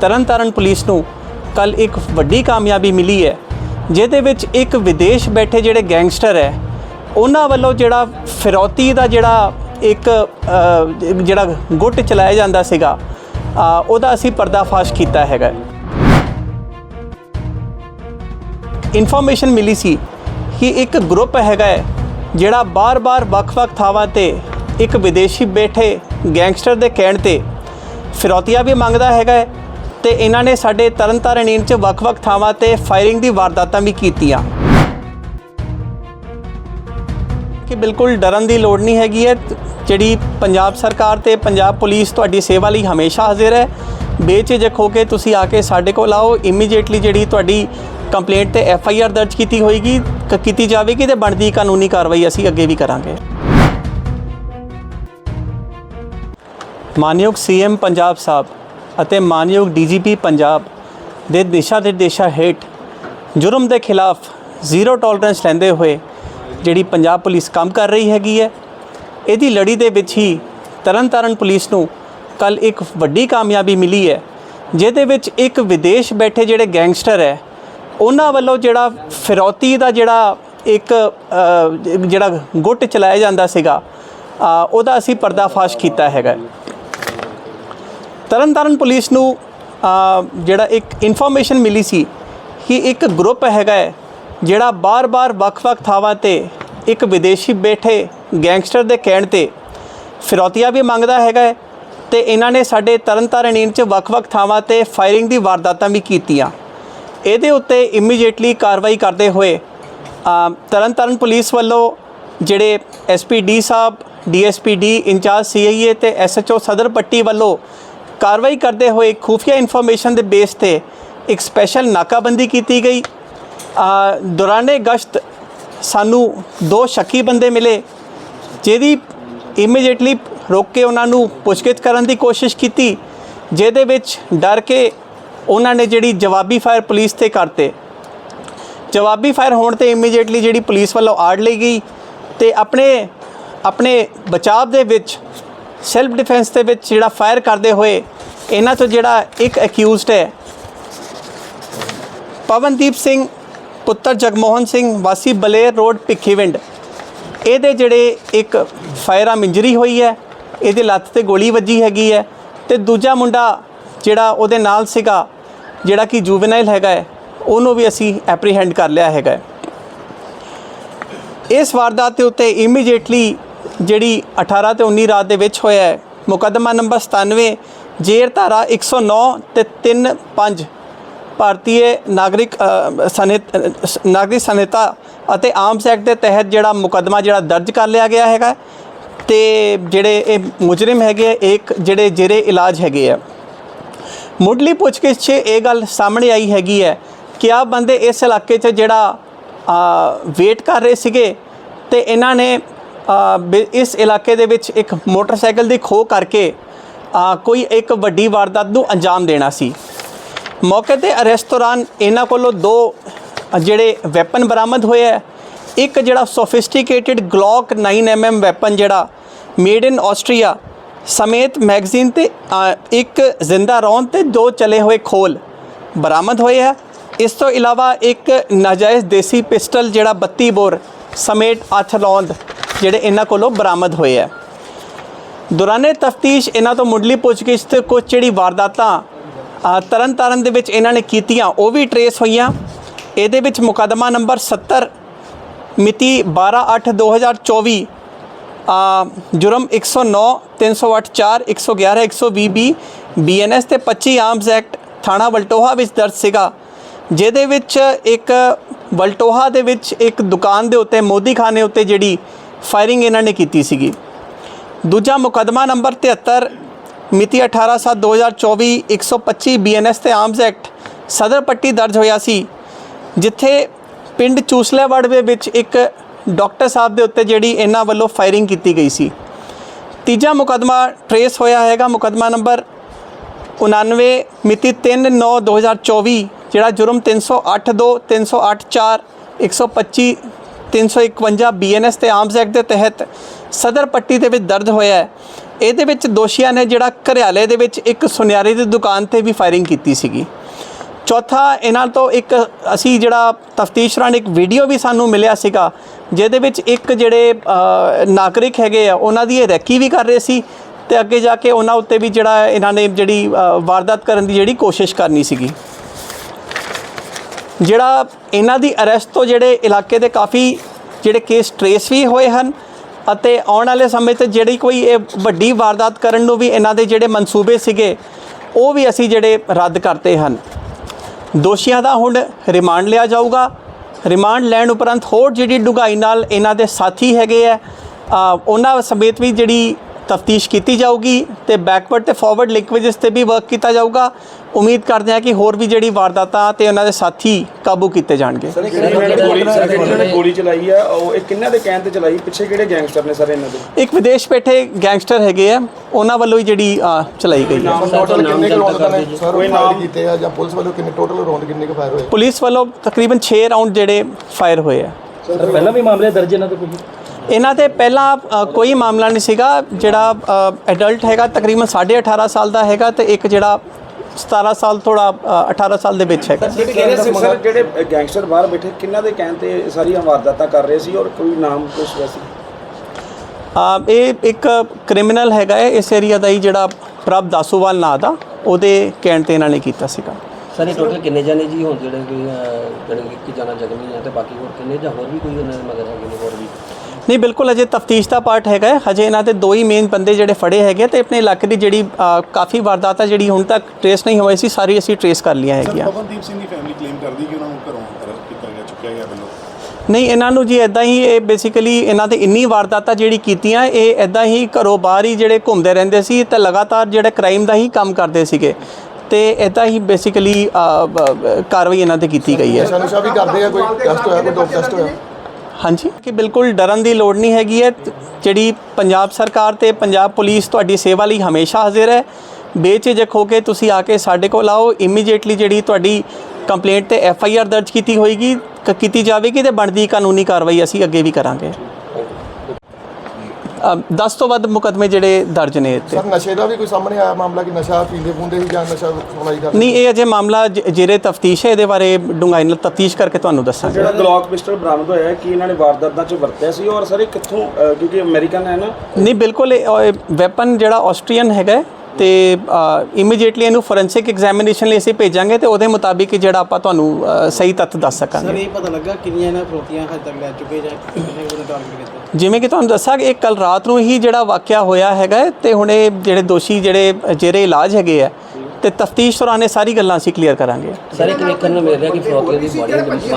Tarn Taran police ਨੂੰ ਕੱਲ ਇੱਕ ਵੱਡੀ ਕਾਮਯਾਬੀ ਮਿਲੀ ਹੈ, ਜਿਹਦੇ ਵਿੱਚ ਇੱਕ ਵਿਦੇਸ਼ ਬੈਠੇ ਜਿਹੜੇ ਗੈਂਗਸਟਰ ਹੈ, ਉਹਨਾਂ ਵੱਲੋਂ ਜਿਹੜਾ ਫਿਰੌਤੀ ਦਾ ਜਿਹੜਾ ਇੱਕ ਜਿਹੜਾ ਗੁੱਟ ਚਲਾਇਆ ਜਾਂਦਾ ਸੀਗਾ ਉਹਦਾ ਅਸੀਂ ਪਰਦਾਫਾਸ਼ ਕੀਤਾ ਹੈਗਾ। ਇਨਫੋਰਮੇਸ਼ਨ ਮਿਲੀ ਸੀ ਕਿ ਇੱਕ ਗਰੁੱਪ ਹੈਗਾ ਹੈ, ਜਿਹੜਾ ਬਾਰ-ਬਾਰ, ਵੱਖ-ਵੱਖ ਥਾਵਾਂ ਤੇ ਇੱਕ ਵਿਦੇਸ਼ੀ ਬੈਠੇ ਗੈਂਗਸਟਰ ਦੇ ਕਹਿਣ ਤੇ ਫਿਰੌਤੀਆਂ ਵੀ ਮੰਗਦਾ ਹੈਗਾ ਹੈ ਤੇ ਇਹਨਾਂ ਨੇ ਸਾਡੇ ਤਰਨਤਾਰਨ 'ਚ ਵੱਖ-ਵੱਖ ਥਾਵਾਂ ਤੇ ਫਾਇਰਿੰਗ ਦੀ ਵਾਰਦਾਤਾਂ ਵੀ ਕੀਤੀਆਂ। ਕਿ ਬਿਲਕੁਲ ਡਰਨ ਦੀ ਲੋੜ ਨਹੀਂ ਹੈਗੀ ਹੈ। ਜਿਹੜੀ ਪੰਜਾਬ ਸਰਕਾਰ ਤੇ ਪੰਜਾਬ ਪੁਲਿਸ ਤੁਹਾਡੀ ਸੇਵਾ ਲਈ ਹਮੇਸ਼ਾ ਹਾਜ਼ਰ ਹੈ। ਬੇਝਿਜਕ ਹੋ ਕੇ ਤੁਸੀਂ ਆ ਕੇ ਸਾਡੇ ਕੋਲ ਆਓ। ਇਮੀਡੀਏਟਲੀ ਜਿਹੜੀ ਤੁਹਾਡੀ ਕੰਪਲੇਂਟ ਤੇ ਐਫ ਆਈ ਆਰ ਦਰਜ ਕੀਤੀ ਹੋਏਗੀ ਕੀਤੀ ਜਾਵੇਗੀ ਤੇ ਬਣਦੀ ਕਾਨੂੰਨੀ ਕਾਰਵਾਈ ਅਸੀਂ ਅੱਗੇ ਵੀ ਕਰਾਂਗੇ। ਮਾਨਯੋਗ ਸੀਐਮ ਪੰਜਾਬ ਸਾਹਿਬ ਅਤੇ ਮਾਨਯੋਗ ਡੀਜੀਪੀ ਪੰਜਾਬ ਦੇ ਦਿਸ਼ਾ ਨਿਰਦੇਸ਼ਾਂ ਹੇਠ ਜੁਰਮ ਦੇ ਖਿਲਾਫ ਜ਼ੀਰੋ ਟੋਲਰੈਂਸ ਲੈਂਦੇ ਹੋਏ ਜਿਹੜੀ ਪੰਜਾਬ ਪੁਲਿਸ ਕੰਮ ਕਰ ਰਹੀ ਹੈਗੀ ਹੈ, ਇਹਦੀ ਲੜੀ ਦੇ ਵਿੱਚ ਹੀ ਤਰਨਤਾਰਨ ਪੁਲਿਸ ਨੂੰ ਕੱਲ ਇੱਕ ਵੱਡੀ ਕਾਮਯਾਬੀ ਮਿਲੀ ਹੈ, ਜਿਹਦੇ ਵਿੱਚ ਇੱਕ ਵਿਦੇਸ਼ ਬੈਠੇ ਜਿਹੜੇ ਗੈਂਗਸਟਰ ਹੈ, ਉਹਨਾਂ ਵੱਲੋਂ ਜਿਹੜਾ ਫਿਰੌਤੀ ਦਾ ਜਿਹੜਾ ਇੱਕ ਜਿਹੜਾ ਗੁੱਟ ਚਲਾਇਆ ਜਾਂਦਾ ਸੀਗਾ ਉਹਦਾ ਅਸੀਂ ਪਰਦਾਫਾਸ਼ ਕੀਤਾ ਹੈਗਾ। ਤਰਨਤਾਰਨ ਪੁਲਿਸ ਨੂੰ ਜਿਹੜਾ ਇੱਕ ਇਨਫੋਰਮੇਸ਼ਨ ਮਿਲੀ ਸੀ ਕਿ ਇੱਕ ਗਰੁੱਪ ਹੈਗਾ ਹੈ, ਜਿਹੜਾ ਬਾਰ-ਬਾਰ, ਵੱਖ-ਵੱਖ ਥਾਵਾਂ ਤੇ ਇੱਕ ਵਿਦੇਸ਼ੀ ਬੈਠੇ ਗੈਂਗਸਟਰ ਦੇ ਕਹਿਣ ਤੇ ਫਿਰੌਤੀਆਂ ਵੀ ਮੰਗਦਾ ਹੈਗਾ ਹੈ ਤੇ ਇਹਨਾਂ ਨੇ ਸਾਡੇ ਤਰਨਤਾਰਨ ਇੰਚ ਵੱਖ-ਵੱਖ ਥਾਵਾਂ ਤੇ ਫਾਇਰਿੰਗ ਦੀ ਵਾਰਦਾਤਾਂ ਵੀ ਕੀਤੀਆਂ। ਇਹਦੇ ਉੱਤੇ ਇਮੀਡੀਏਟਲੀ ਕਾਰਵਾਈ ਕਰਦੇ ਹੋਏ ਤਰਨਤਾਰਨ ਪੁਲਿਸ ਵੱਲੋਂ ਜਿਹੜੇ ਐਸਪੀਡੀ ਸਾਹਿਬ ਡੀਐਸਪੀ ਡੀ ਇੰਚਾਰਜ ਸੀਆਈਏ ਤੇ ਐਸਐਚਓ ਸਦਰ ਪੱਟੀ ਵੱਲੋਂ ਕਾਰਵਾਈ ਕਰਦੇ ਹੋਏ ਖੂਫੀਆ ਇਨਫੋਰਮੇਸ਼ਨ ਦੇ ਬੇਸ ਤੇ ਇੱਕ ਸਪੈਸ਼ਲ ਨਾਕਾਬੰਦੀ ਕੀਤੀ ਗਈ। ਦੌਰਾਨੇ ਗਸ਼ਤ ਸਾਨੂੰ ਦੋ ਸ਼ੱਕੀ ਬੰਦੇ ਮਿਲੇ, ਜਿਹਦੀ ਇਮੀਡੀਏਟਲੀ ਰੋਕ ਕੇ ਉਹਨਾਂ ਨੂੰ ਪੁੱਛਗਿੱਛ ਕਰਨ ਦੀ ਕੋਸ਼ਿਸ਼ ਕੀਤੀ, ਜਿਹਦੇ ਵਿੱਚ ਡਰ ਕੇ ਉਹਨਾਂ ਨੇ ਜਿਹੜੀ ਜਵਾਬੀ ਫਾਇਰ ਪੁਲਿਸ ਤੇ ਕਰਤੇ। ਜਵਾਬੀ ਫਾਇਰ ਹੋਣ ਤੇ ਇਮੀਡੀਏਟਲੀ ਜਿਹੜੀ ਪੁਲਿਸ ਵੱਲੋਂ ਆੜ ਲਈ ਗਈ ਤੇ ਆਪਣੇ ਆਪਣੇ ਬਚਾਅ ਦੇ ਵਿੱਚ ਸੈਲਫ ਡਿਫੈਂਸ ਦੇ ਵਿੱਚ ਜਿਹੜਾ ਫਾਇਰ ਕਰਦੇ ਹੋਏ, ਇਹਨਾਂ ਤੋਂ ਜਿਹੜਾ ਇੱਕ ਅਕਿਊਜ਼ਡ ਹੈ, ਪਵਨਦੀਪ ਸਿੰਘ, ਪੁੱਤਰ ਜਗਮੋਹਨ ਸਿੰਘ, ਵਾਸੀ ਬਲੇਰ ਰੋਡ ਭਿੱਖੀਵਿੰਡ ਇਹਦੇ ਜਿਹੜੇ ਇੱਕ ਫਾਇਰ ਆਮ ਇੰਜਰੀ ਹੋਈ ਹੈ, ਇਹਦੇ ਲੱਤ ਤੇ ਗੋਲੀ ਵੱਜੀ ਹੈਗੀ ਹੈ ਤੇ ਦੂਜਾ ਮੁੰਡਾ ਜਿਹੜਾ ਉਹਦੇ ਨਾਲ ਸੀਗਾ, ਜਿਹੜਾ ਕਿ ਜੂਵੇਨਾਈਲ ਹੈਗਾ ਹੈ, ਉਹਨੂੰ ਵੀ ਅਸੀਂ ਐਪਰੀਹੈਂਡ ਕਰ ਲਿਆ ਹੈਗਾ ਇਸ ਵਾਰਦਾਤ ਦੇ ਉੱਤੇ ਇਮੀਡੀਏਟਲੀ ਜਿਹੜੀ 18 ਤੇ 19 ਰਾਤ ਦੇ ਵਿੱਚ ਹੋਇਆ ਹੈ। ਮੁਕੱਦਮਾ ਨੰਬਰ 97 ਜੇਰ ਧਾਰਾ 109 ਤੇ 35 ਭਾਰਤੀ ਨਾਗਰਿਕ ਅ, ਸਨਿਤ ਅ, ਨਾਗਰਿਕ ਸੰਹਿਤਾ ਅਤੇ ਆਰਮਸ ਐਕਟ ਦੇ ਤਹਿਤ ਜਿਹੜਾ ਮੁਕੱਦਮਾ ਜਿਹੜਾ ਦਰਜ ਕਰ ਲਿਆ ਗਿਆ ਹੈਗਾ ਤੇ ਜਿਹੜੇ ਇਹ ਮੁਜਰਮ ਹੈਗੇ ਆ, ਇੱਕ ਜਿਹੜੇ ਜਿਹੜੇ ਇਲਾਜ ਹੈਗੇ ਆ। ਮੁੱਢਲੀ ਪੁੱਛਗਿੱਛ 'ਚ ਇਹ ਗੱਲ ਸਾਹਮਣੇ ਆਈ ਹੈਗੀ ਹੈ ਕਿ ਆ ਬੰਦੇ ਇਸ ਇਲਾਕੇ 'ਚ ਜਿਹੜਾ ਵੇਟ ਕਰ ਰਹੇ ਸੀਗੇ ਤੇ ਇਹਨਾਂ ਨੇ ਇਸ ਇਲਾਕੇ ਦੇ ਵਿੱਚ ਇੱਕ ਮੋਟਰਸਾਈਕਲ ਦੀ ਖੋਹ ਕਰਕੇ ਕੋਈ ਇੱਕ ਵੱਡੀ ਵਾਰਦਾਤ ਨੂੰ ਅੰਜਾਮ ਦੇਣਾ ਸੀ। ਮੌਕੇ ਤੇ ਅਰੈਸਟ ਦੌਰਾਨ ਇਹਨਾਂ ਕੋਲੋਂ ਦੋ ਜਿਹੜੇ ਵੈਪਨ ਬਰਾਮਦ ਹੋਏ ਹੈ, ਇੱਕ ਜਿਹੜਾ ਸੋਫਿਸਟੀਕੇਟਿਡ ਗਲੌਕ 9mm ਵੈਪਨ ਜਿਹੜਾ ਮੇਡ ਇਨ ਆਸਟਰੀਆ ਸਮੇਤ ਮੈਗਜ਼ੀਨ ਤੇ ਇੱਕ ਜ਼ਿੰਦਾ ਰੌਂਦ ਤੇ ਦੋ ਚਲੇ ਹੋਏ ਖੋਲ ਬਰਾਮਦ ਹੋਏ ਹੈ। ਇਸ ਤੋਂ ਇਲਾਵਾ ਇੱਕ ਨਾਜਾਇਜ਼ ਦੇਸੀ ਪਿਸਟਲ ਜਿਹੜਾ 32 ਬੋਰ ਸਮੇਤ 8 ਰੌਂਦ ਜਿਹੜੇ ਇਹਨਾਂ ਕੋਲੋਂ ਬਰਾਮਦ ਹੋਏ ਹੈ। ਦੌਰਾਨੇ ਤਫਤੀਸ਼ ਇਹਨਾਂ ਤੋਂ ਮੁੱਢਲੀ ਪੁੱਛਗਿੱਛ ਤੇ ਕੁਝ ਜਿਹੜੀ ਵਾਰਦਾਤਾਂ ਤਰਨਤਾਰਨ ਦੇ ਵਿੱਚ ਇਹਨਾਂ ਨੇ ਕੀਤੀਆਂ ਉਹ ਵੀ ਟਰੇਸ ਹੋਈਆਂ। ਇਹਦੇ ਵਿੱਚ ਮੁਕੱਦਮਾ ਨੰਬਰ 70 ਮਿਤੀ 12/8/2024 ਅ, ਜੁਰਮ 109 308 4 111 120 ਬੀ ਬੀਐਨਐਸ ਤੇ 25 ਆਰਮਸ ਐਕਟ ਥਾਣਾ ਵਲਟੋਹਾ ਵਿੱਚ ਦਰਜ ਸੀਗਾ ਜਿਹਦੇ ਵਿੱਚ ਇੱਕ ਵਲਟੋਹਾ ਦੇ ਵਿੱਚ ਇੱਕ ਦੁਕਾਨ ਦੇ ਉੱਤੇ ਮੋਦੀ ਖਾਨੇ ਉੱਤੇ ਜਿਹੜੀ ਫਾਇਰਿੰਗ ਇਹਨਾਂ ਨੇ ਕੀਤੀ ਸੀਗੀ। ਦੂਜਾ ਮੁਕੱਦਮਾ ਨੰਬਰ 73 ਮਿਤੀ 18/7/2024 125 ਬੀਐਨਐਸ ਤੇ ਆਰਮਸ ਐਕਟ ਸਦਰ ਪੱਟੀ ਦਰਜ ਹੋਇਆ ਸੀ, ਜਿੱਥੇ ਪਿੰਡ ਚੂਸਲੇਵਾੜ ਦੇ ਵਿੱਚ ਇੱਕ ਡਾਕਟਰ ਸਾਹਿਬ ਦੇ ਉੱਤੇ ਜਿਹੜੀ ਇਹਨਾਂ ਵੱਲੋਂ ਫਾਇਰਿੰਗ ਕੀਤੀ ਗਈ ਸੀ। ਤੀਜਾ ਮੁਕੱਦਮਾ ਟਰੇਸ ਹੋਇਆ ਹੈਗਾ, ਮੁਕੱਦਮਾ ਨੰਬਰ 99 ਮਿਤੀ 3/9/2024 ਜਿਹੜਾ ਜੁਰਮ 308 2 308 4 125 351 ਬੀਐਨਐਸ ਤੇ ਆਰਮਸ ਐਕਟ ਦੇ ਤਹਿਤ ਸਦਰ ਪੱਟੀ ਦੇ ਵਿੱਚ ਦਰਜ ਹੋਇਆ ਹੈ। ਇਹਦੇ ਵਿੱਚ ਦੋਸ਼ੀਆਂ ਨੇ ਜਿਹੜਾ ਘਰਿਆਲੇ ਦੇ ਵਿੱਚ ਇੱਕ ਸੁਨਿਆਰੇ ਦੀ ਦੁਕਾਨ ਤੇ ਵੀ ਫਾਇਰਿੰਗ ਕੀਤੀ ਸੀਗੀ। ਚੌਥਾ, ਇਹਨਾਂ ਤੋਂ ਇੱਕ ਅਸੀਂ ਜਿਹੜਾ ਤਫਤੀਸ਼ ਦੌਰਾਨ ਇੱਕ ਵੀਡੀਓ ਵੀ ਸਾਨੂੰ ਮਿਲਿਆ ਸੀਗਾ, ਜਿਹਦੇ ਵਿੱਚ ਇੱਕ ਜਿਹੜੇ ਨਾਗਰਿਕ ਹੈਗੇ ਆ, ਉਹਨਾਂ ਦੀ ਇਹ ਰੈਕੀ ਵੀ ਕਰ ਰਹੇ ਸੀ ਤੇ ਅੱਗੇ ਜਾ ਕੇ ਉਹਨਾਂ ਉੱਤੇ ਵੀ ਜਿਹੜਾ ਇਹਨਾਂ ਨੇ ਜਿਹੜੀ ਵਾਰਦਾਤ ਕਰਨ ਦੀ ਜਿਹੜੀ ਕੋਸ਼ਿਸ਼ ਕਰਨੀ ਸੀਗੀ। ਜਿਹੜਾ ਇਹਨਾਂ ਦੀ ਅਰੈਸਟ ਤੋਂ ਜਿਹੜੇ ਇਲਾਕੇ ਦੇ ਕਾਫੀ ਜਿਹੜੇ ਕੇਸ ਟਰੇਸ ਵੀ ਹੋਏ ਹਨ ਅਤੇ ਆਉਣ ਵਾਲੇ ਸਮੇਂ ਤੇ ਜਿਹੜੀ ਕੋਈ ਇਹ ਵੱਡੀ ਵਾਰਦਾਤ ਕਰਨ ਨੂੰ ਵੀ ਇਹਨਾਂ ਦੇ ਜਿਹੜੇ ਮਨਸੂਬੇ ਸੀਗੇ, ਉਹ ਵੀ ਅਸੀਂ ਜਿਹੜੇ ਰੱਦ ਕਰਤੇ ਹਨ। ਦੋਸ਼ੀਆਂ ਦਾ ਹੁਣ ਰਿਮਾਂਡ ਲਿਆ ਜਾਊਗਾ। ਰਿਮਾਂਡ ਲੈਣ ਉਪਰੰਤ ਹੋਰ ਜਿਹੜੀ ਡੂੰਘਾਈ ਨਾਲ ਇਹਨਾਂ ਦੇ ਸਾਥੀ ਹੈਗੇ ਆ, ਉਹਨਾਂ ਸਮੇਤ ਵੀ ਜਿਹੜੀ ਤਫਤੀਸ਼ ਕੀਤੀ ਜਾਊਗੀ ਤੇ ਬੈਕਵਰਡ ਤੇ ਫਾਰਵਰਡ ਲਿੰਕਵੇਜਸ ਤੇ ਵੀ ਵਰਕ ਕੀਤਾ ਜਾਊਗਾ। ਉਮੀਦ ਕਰਦੇ ਹਾਂ ਕਿ ਹੋਰ ਵੀ ਜਿਹੜੀ ਵਾਰਦਾਤਾਂ ਤੇ ਉਹਨਾਂ ਦੇ ਸਾਥੀ ਕਾਬੂ ਕੀਤੇ ਜਾਣਗੇ। ਸਰ ਇਹਨਾਂ ਨੇ ਗੋਲੀ ਸਰ ਇਹਨਾਂ ਨੇ ਗੋਲੀ ਚਲਾਈ ਆ ਉਹ ਇਹ ਕਿੰਨਾਂ ਦੇ ਕਹਿਣ ਤੇ ਚਲਾਈ? ਪਿੱਛੇ ਕਿਹੜੇ ਗੈਂਗਸਟਰ ਨੇ ਸਰ ਇਹਨਾਂ ਦੇ? ਇੱਕ ਵਿਦੇਸ਼ ਬੈਠੇ ਗੈਂਗਸਟਰ ਹੈਗੇ ਆ ਉਹਨਾਂ ਵੱਲੋਂ ਹੀ ਜਿਹੜੀ ਚਲਾਈ ਗਈ ਹੈ। ਟੋਟਲ ਕਿੰਨੇ ਕੁ ਰੌਂਦ ਨੇ ਸਰ ਕੋਈ ਫਾਇਰ ਨਾਮ? ਕੀਤੇ ਆ ਜਾਂ ਪੁਲਿਸ ਵੱਲੋਂ ਕਿੰਨੇ ਟੋਟਲ ਰੌਂਦ ਕਿੰਨੇ ਕੁ ਫਾਇਰ ਹੋਏ? ਪੁਲਿਸ ਵੱਲੋਂ ਤਕਰੀਬਨ 6 ਰਾਉਂਡ ਜਿਹੜੇ ਫਾਇਰ ਹੋਏ ਆ। ਸਰ ਪਹਿਲਾਂ ਵੀ ਮਾਮਲੇ ਦਰਜ ਇਹਨਾਂ ਤੇ ਕੋਈ ਇਹਨਾਂ ਤੇ ਪਹਿਲਾਂ ਅ, ਕੋਈ ਮਾਮਲਾ ਨਹੀਂ ਸੀਗਾ। ਜਿਹੜਾ ਐਡਲਟ ਹੈਗਾ ਤਕਰੀਬਨ 18.5 ਸਾਲ ਦਾ ਹੈਗਾ ਤੇ ਇੱਕ ਜਿਹੜਾ 17 ਸਾਲ ਥੋੜਾ 18 ਸਾਲ ਦੇ ਵਿੱਚ ਹੈਗਾ। ਕਿਹੜੇ ਜਿਹੜੇ ਗੈਂਗਸਟਰ ਬਾਹਰ ਬੈਠੇ ਕਿੰਨਾਂ ਦੇ ਕਹਿਣ ਤੇ ਇਹ ਸਾਰੀਆਂ ਵਾਰਦਾਤਾਂ ਕਰ ਰਹੇ ਸੀ ਔਰ ਕੋਈ ਨਾਮ ਕੁਛ ਵੈਸੇ ਅ, ਇਹ ਇੱਕ ਕ੍ਰਿਮੀਨਲ ਹੈਗਾ ਹੈ ਇਸ ਏਰੀਆ ਦਾ ਹੀ ਜਿਹੜਾ ਪ੍ਰਭ ਦਾਸੂਵਾਲ ਨਾਂ ਦਾ ਉਹਦੇ ਕਹਿਣ ਤੇ ਇਹਨਾਂ ਨੇ ਕੀਤਾ ਸੀਗਾ। ਸਰ ਇਹ ਟੋਟਲ ਕਿੰਨੇ ਜਾਣੇ ਜੀ ਹੁਣ ਜਿਹੜੇ ਕੋਈ ਜਿਹੜੇ ਕਿ ਇੱਕ ਜਾਣਾ ਜ਼ਖਮੀ ਹੈ ਤੇ ਬਾਕੀ ਹੋਰ ਕਿੰਨੇ ਜਾਂ ਹੋਰ ਵੀ ਕੋਈ ਉਹਨਾਂ ਦੇ ਮਗਰ ਹੈਗੇ ਨੇ ਹੋਰ ਵੀ? ਨਹੀਂ ਬਿਲਕੁਲ ਅਜੇ ਤਫਤੀਸ਼ ਦਾ ਪਾਰਟ ਹੈਗਾ ਹੈ। ਹਜੇ ਇਹਨਾਂ ਦੇ ਦੋ ਹੀ ਮੇਨ ਬੰਦੇ ਜਿਹੜੇ ਫੜੇ ਹੈਗੇ ਤੇ ਆਪਣੇ ਇਲਾਕੇ ਦੀ ਜਿਹੜੀ ਕਾਫੀ ਵਾਰਦਾਤਾਂ ਜਿਹੜੀ ਹੁਣ ਤੱਕ ਟ੍ਰੇਸ ਨਹੀਂ ਹੋਈ ਸੀ ਸਾਰੀ ਅਸੀਂ ਟ੍ਰੇਸ ਕਰ ਲਈਆਂ ਸਰ ਹੈਗੀਆਂ। ਪਵਨਦੀਪ ਸਿੰਘ ਦੀ ਫੈਮਿਲੀ ਕਲੇਮ ਕਰਦੀ ਕਿ ਉਹਨਾਂ ਨੂੰ ਘਰੋਂ ਅਰੈਸਟ ਕੀਤਾ ਗਿਆ ਚੁੱਕਿਆ ਗਿਆ ਵੱਲੋਂ ਨਹੀਂ ਇਹਨਾਂ ਨੂੰ ਜੀ ਇਦਾਂ ਹੀ ਇਹ ਬੇਸਿਕਲੀ ਇਹਨਾਂ ਤੇ ਇੰਨੀ ਵਾਰਦਾਤਾਂ ਜਿਹੜੀ ਕੀਤੀਆਂ ਇਹ ਇਦਾਂ ਹੀ ਘਰੋਂ ਬਾਹਰ ਹੀ ਜਿਹੜੇ ਘੁੰਮਦੇ ਰਹਿੰਦੇ ਸੀ ਤੇ ਲਗਾਤਾਰ ਜਿਹੜੇ ਕ੍ਰਾਈਮ ਦਾ ਹੀ ਕੰਮ ਕਰਦੇ ਸੀਗੇ। ਤੇ ਇਦਾਂ ਹੀ ਬੇਸਿਕਲੀ ਕਾਰਵਾਈ ਇਹਨਾਂ ਤੇ ਕੀਤੀ ਗਈ ਹੈ। ਨੁਸ਼ਾ ਵੀ ਕਰਦੇ ਆ ਕੋਈ ਟੈਸਟ ਹੋਇਆ ਕੋਈ ਡੋਪ ਟੈਸਟ ਹੋਇਆ? ਹਾਂਜੀ। ਕਿ ਬਿਲਕੁਲ ਡਰਨ ਦੀ ਲੋੜ ਨਹੀਂ ਹੈਗੀ ਹੈ। ਜਿਹੜੀ ਪੰਜਾਬ ਸਰਕਾਰ ਤੇ ਪੰਜਾਬ ਪੁਲਿਸ ਤੁਹਾਡੀ ਸੇਵਾ ਲਈ ਹਮੇਸ਼ਾ ਹਾਜ਼ਰ ਹੈ। ਬੇਝਿਜਕ ਹੋ ਕੇ ਤੁਸੀਂ ਆ ਕੇ ਸਾਡੇ ਕੋਲ ਆਓ। ਇਮੀਡੀਏਟਲੀ ਜਿਹੜੀ ਤੁਹਾਡੀ ਕੰਪਲੇਂਟ ਤੇ ਐਫ ਆਈ ਆਰ ਦਰਜ ਕੀਤੀ ਹੋਏਗੀ ਕੀਤੀ ਜਾਵੇਗੀ ਤੇ ਬਣਦੀ ਕਾਨੂੰਨੀ ਕਾਰਵਾਈ ਅਸੀਂ ਅੱਗੇ ਵੀ ਕਰਾਂਗੇ। 10 ਤੋਂ ਵੱਧ ਮੁਕਦਮੇ ਜਿਹੜੇ ਦਰਜ ਨੇ ਇੱਥੇ। ਸਰ ਨਸ਼ੇ ਦਾ ਵੀ ਕੋਈ ਸਾਹਮਣੇ ਆਇਆ ਮਾਮਲਾ ਕਿ ਨਸ਼ਾ ਪੀਂਦੇ ਪੂੰਦੇ ਸੀ ਜਾਂ ਨਸ਼ਾ ਸਪਲਾਈ ਕਰਦੇ? ਨਹੀਂ ਇਹ ਅਜੇ ਮਾਮਲਾ ਜ- ਜੇਰੇ ਤਫਤੀਸ਼ ਹੈ ਇਹਦੇ ਬਾਰੇ ਡੂੰਘਾਈ ਨਾਲ ਤਫਤੀਸ਼ ਕਰਕੇ ਤੁਹਾਨੂੰ ਦੱਸਾਂਗੇ। ਜਿਹੜਾ ਗਲੌਕ ਪਿਸਟਲ ਬਰਾਮਦ ਹੋਇਆ ਹੈ ਕਿ ਇਹਨਾਂ ਨੇ ਵਾਰਦਾਤਾਂ 'ਚ ਵਰਤਿਆ ਸੀ ਔਰ ਸਰ ਇਹ ਕਿੱਥੋਂ ਕਿਉਂਕਿ ਅਮਰੀਕਨ ਹੈ ਨਾ? ਨਹੀਂ ਬਿਲਕੁਲ ਵੈਪਨ ਜਿਹੜਾ ਆਸਟਰੀਅਨ ਹੈਗਾ ਤੇ ਇਮੀਡੀਏਟਲੀ ਇਹਨੂੰ ਫੋਰੈਂਸਿਕ ਐਗਜ਼ਾਮੀਨੇਸ਼ਨ ਲਈ ਅਸੀਂ ਭੇਜਾਂਗੇ ਤੇ ਉਹਦੇ ਮੁਤਾਬਿਕ ਜਿਹੜਾ ਆਪਾਂ ਤੁਹਾਨੂੰ ਸਹੀ ਤੱਥ ਦੱਸ ਸਰ ਸਕਾਂਗੇ ਇਹ ਪਤਾ ਲੱਗਾ ਕਿੰਨੀਆਂ ਇਹਨਾਂ ਫਰੋਤੀਆਂ ਹੱਦ ਤੱਕ ਲੈ ਚੁੱਕੇ ਜਾਂ ਕਿੰਨੇ ਕੋਲ ਟਾਰਗੇਟ ਕੀਤਾ? ਜਿਵੇਂ ਕਿ ਤੁਹਾਨੂੰ ਦੱਸਾਂ ਕਿ ਇਹ ਕੱਲ ਰਾਤ ਨੂੰ ਹੀ ਜਿਹੜਾ ਵਾਕਿਆ ਹੋਇਆ ਹੈਗਾ ਤੇ ਹੁਣ ਇਹ ਜਿਹੜੇ ਦੋਸ਼ੀ ਜਿਹੜੇ ਜਿਹੜੇ ਇਲਾਜ ਹੈਗੇ ਆ ਤੇ ਤਫਤੀਸ਼ ਦੌਰਾਨ ਇਹ ਸਾਰੀ ਗੱਲਾਂ ਅਸੀਂ ਕਲੀਅਰ ਕਰਾਂਗੇ। ਸਰ ਇੱਕ ਵੇਖਣ ਨੂੰ ਮਿਲ ਰਿਹਾ ਕਿ ਫਰੋਤੀਆਂ ਦੀ ਬੜੀ